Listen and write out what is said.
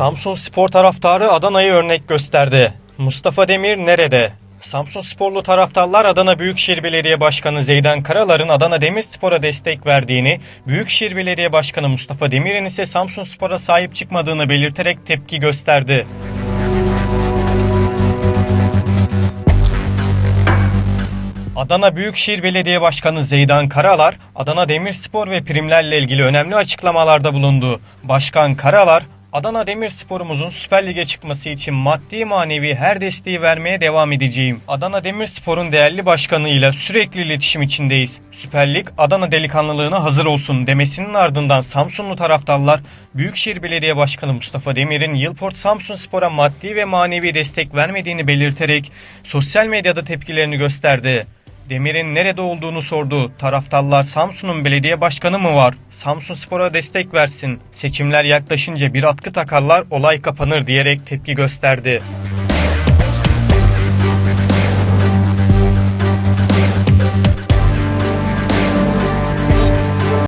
Samsun Spor taraftarı Adana'yı örnek gösterdi. Mustafa Demir nerede? Samsun Sporlu taraftarlar Adana Büyükşehir Belediye Başkanı Zeydan Karalar'ın Adana Demirspor'a destek verdiğini, Büyükşehir Belediye Başkanı Mustafa Demir'in ise Samsun Spor'a sahip çıkmadığını belirterek tepki gösterdi. Adana Büyükşehir Belediye Başkanı Zeydan Karalar, Adana Demirspor ve primlerle ilgili önemli açıklamalarda bulundu. Başkan Karalar, Adana Demirspor'umuzun Süper Lig'e çıkması için maddi manevi her desteği vermeye devam edeceğim. Adana Demirspor'un değerli başkanıyla sürekli iletişim içindeyiz. Süper Lig Adana delikanlılığına hazır olsun demesinin ardından Samsunlu taraftarlar Büyükşehir Belediye Başkanı Mustafa Demir'in Yılport Samsun Spor'a maddi ve manevi destek vermediğini belirterek sosyal medyada tepkilerini gösterdi. Demir'in nerede olduğunu sordu. Taraftarlar Samsun'un belediye başkanı mı var? Samsun Spor'a destek versin. Seçimler yaklaşınca bir atkı takarlar olay kapanır diyerek tepki gösterdi.